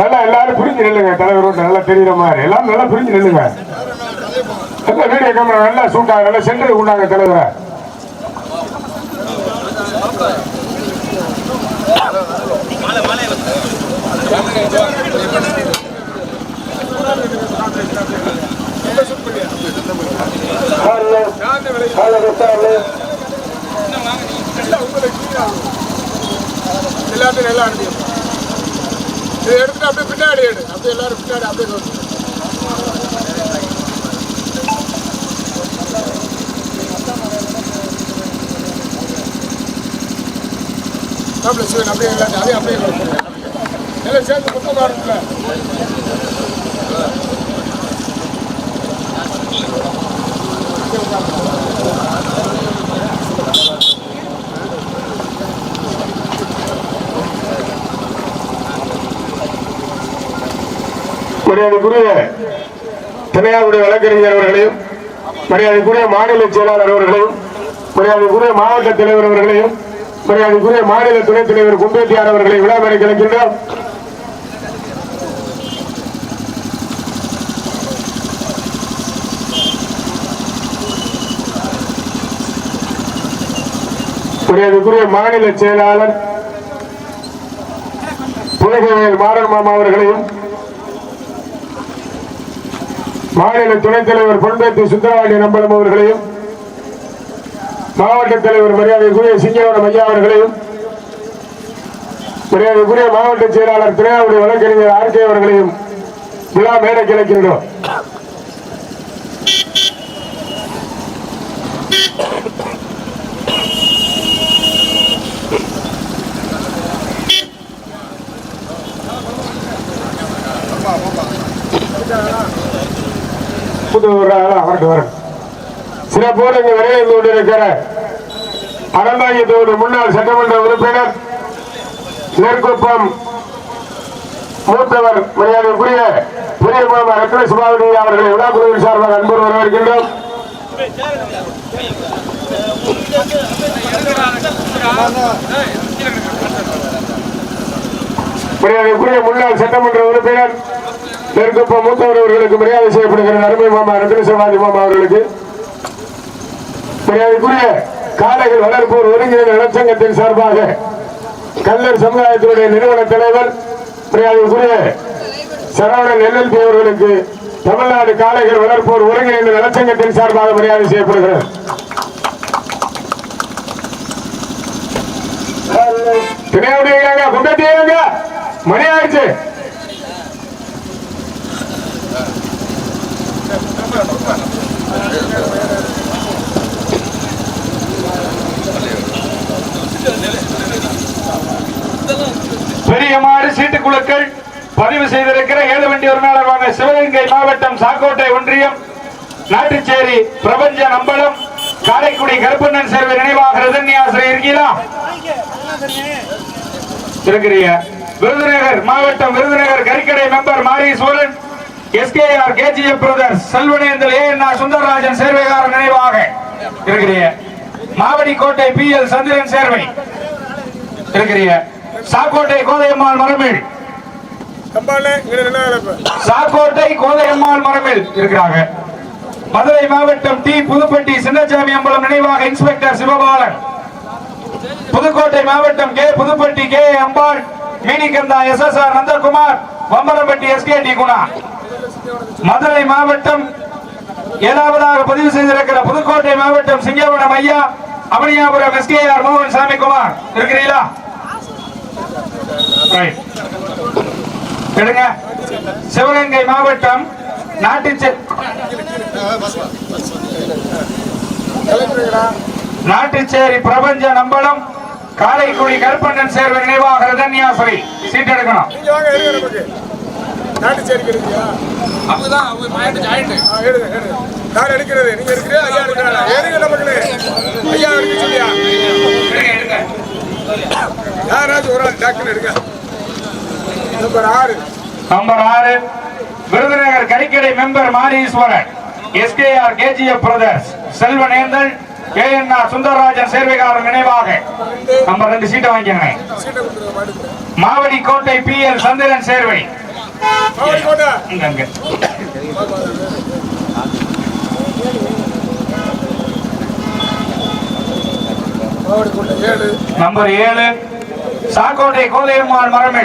நல்லா எல்லாரும் புரிஞ்சு நில்லுங்க தலைவர் நல்லா தெரியுற மாதிரி. எல்லாரும் நல்லா புரிஞ்சு நில்லுங்க. நல்லா வீடியோ கேமரா நல்லா சூட்டாங்க நல்லா சென்டருக்கு உண்டாங்க தலைவரை. எல்லாத்தையும் நல்லா அனுப்பி இதை எடுத்துட்டு அப்படியே பின்னாடி எடு அப்படியே எல்லாரும் பின்னாடி அப்படியே கொண்டு. அப்படியே அப்படியே எல்லாத்தையும் அப்படியே அப்படியே கொண்டு. சேர்ந்து மொத்தம் மரியாதைக்குரிய தனியாருடைய வழக்கறிஞர் அவர்களையும் மரியாதைக்குரிய மாநில செயலாளர் அவர்களையும் மரியாதைக்குரிய மாவட்ட தலைவர் அவர்களையும் மரியாதைக்குரிய மாநில துணைத் தலைவர் கும்பேட்டியார் அவர்களை விழா மேடை கிடைக்கின்றோம் மரியாதைக்குரிய மாநில செயலாளர் புலகவேல் மாறன் மாமா அவர்களையும் மாநில துணைத் தலைவர் பொன்பேத்தி சுந்தரவாணி நம்பலம் அவர்களையும் மாவட்ட தலைவர் மரியாதைக்குரிய சிங்கவனம் ஐயா அவர்களையும் மரியாதைக்குரிய மாவட்ட செயலாளர் திரையாவுடைய வழக்கறிஞர் ஆர்கே அவர்களையும் விழா மேடை கிழக்கின்றோம் புது வரட்டு வரணும் சிறப்போடு இங்கு வருகை கொண்டிருக்கிற அறந்தாங்கியத்தோடு முன்னாள் சட்டமன்ற உறுப்பினர் நெற்குப்பம் மூத்தவர் மரியாதைக்குரிய பெரிய மாமா ரத்ன சுபாவதி அவர்களை விழாக்குழுவின் சார்பாக அன்போடு வரவேற்கின்றோம். மரியாதைக்குரிய முன்னாள் சட்டமன்ற உறுப்பினர் நெருக்கப்ப மூத்தவர் அவர்களுக்கு மரியாதை செய்யப்படுகிற அருமை மாமா ரத்ன சிவாஜி மாமா அவர்களுக்கு மரியாதைக்குரிய காளைகள் வளர்ப்போர் ஒருங்கிணைந்த நலச்சங்கத்தின் சார்பாக கல்லர் சமுதாயத்தினுடைய நிறுவன தலைவர் மரியாதைக்குரிய சரவணன் எல்எல்பி அவர்களுக்கு தமிழ்நாடு காளைகள் வளர்ப்போர் ஒருங்கிணைந்த நலச்சங்கத்தின் சார்பாக மரியாதை செய்யப்படுகிறது. மணி ஆயிடுச்சு. பெரியமாறு சீட்டு குழுக்கள் பதிவு செய்திருக்கிற ஏழு வண்டி உரிமையாளரான சிவகங்கை மாவட்டம் சாக்கோட்டை ஒன்றியம் நாட்டுச்சேரி பிரபஞ்ச நம்பலம் காரைக்குடி கருப்பண்ணன் சேர்வு நினைவாக ரதன்யாசிரியர் இருக்கீங்களா? இருக்கிறீங்க. விருதுநகர் மாவட்டம் Virudhunagar Karikkadai member Mari Chozhan. SKR KGF brothers Selvanendal A N Sundararajan Servaikarar நினைவாக இருக்கிறீங்க. மாவடி கோட்டை பி எல் சந்திரன் சேர்வை இருக்கிறீங்க. சாக்கோட்டை கோதையம்மாள் மரமில் சாக்கோட்டை கோதையம்மாள் மரமில் இருக்கிறாங்க. மதுரை மாவட்டம் டி புதுப்பட்டி சின்னசாமி அம்பலம் நினைவாக இன்ஸ்பெக்டர் சிவபாலன். புதுக்கோட்டை மாவட்டம் K Pudupatti K Ambal Meenikantha S S R Nandakumar Vambarappatti S K D Guna. Madurai மாவட்டம் ஏழாவதாக பதிவு செய்திருக்கிற புதுக்கோட்டை மாவட்டம் சிங்கவனம் ஐயா அமனியாபுரம் எஸ் கே ஆர் மோகன் சாமி குமார் இருக்கிறீங்களா எடுங்க. சிவகங்கை மாவட்டம் நாட்டு நாட்டுச்சேரி பிரபஞ்ச நம்பலம் காரைக்குடி கருப்பண்ணன் சேர்வை நினைவாக ரதன்யாசரி. சீட் எடுக்கணும் நீங்க வாங்க எடுங்க நமக்கு நாட்டு சேர்க்கை எடுக்கியா அவங்க ஜாயிண்ட் ஆ, எடுங்க எடுங்க. யார் எடுக்கிறது. நீங்க எடுக்கிறீங்க ஐயா எடுக்கிறாரா? எடுங்க நமக்கு ஐயா எடுக்க சொல்லியா? எடுங்க யாராச்சும் ஒரு ஆள் டாக்டர் எடுங்க. நம்பர் ஆறு. நம்பர் ஆறு Virudhunagar Karikkadai member Mariswaran SKR KGF brothers Selvanendal KNR Sundararajan Servaikarar நினைவாக. நம்ம ரெண்டு சீட்டை மாட்டுக்கு Mavadi Kottai P L Chandran Servai. Number ஏழு சாக்கோட்டை கோதையம்மாள் நாலு.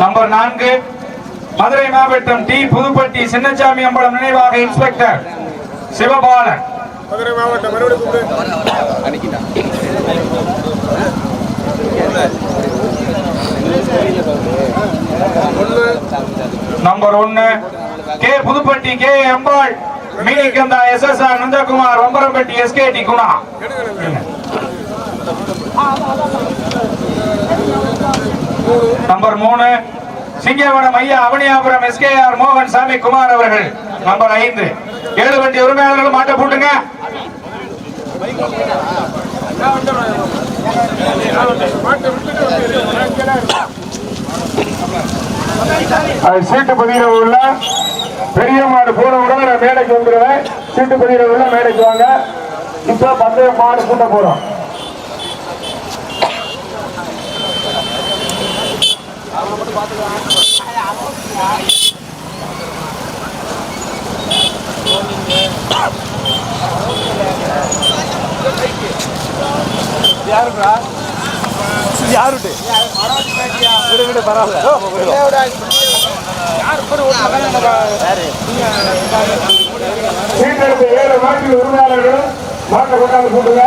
நம்பர் நான்கு மதுரை மாவட்டம் டி புதுப்பட்டி சின்னசாமி அம்பலம் நினைவாக இன்ஸ்பெக்டர் சிவபாலன். மதுரை மாவட்டம் நம்பர் ஒன்னு. K Pudupatti K Embal Meenikantha S S R Nandakumar Omparampatti S K D Guna. Number மூணு. சிங்கவனம் ஐயா அவனியாபுரம் எஸ்கேஆர் மோகன் சாமி குமார் அவர்கள். நம்பர் ஐந்து. ஏழு வண்டி உரிமையாளர்கள் மாட்ட போட்டுங்க. மாட்டை விட்டுட்டு அது சீட்டு பதிகிற உள்ள. பெரிய மாடு போன உடனே நான் மேடைக்கு வந்துடுவேன். சீட்டு பதிகிற உள்ள மேடைக்கு வாங்க. இப்போ பந்தய மாடு கூட்ட போறோம் சீட்டு எடுத்த ஏழு மாட்டில் உரிமையாளர்களும் மாட்டை கொண்டாந்து கூட்டுங்க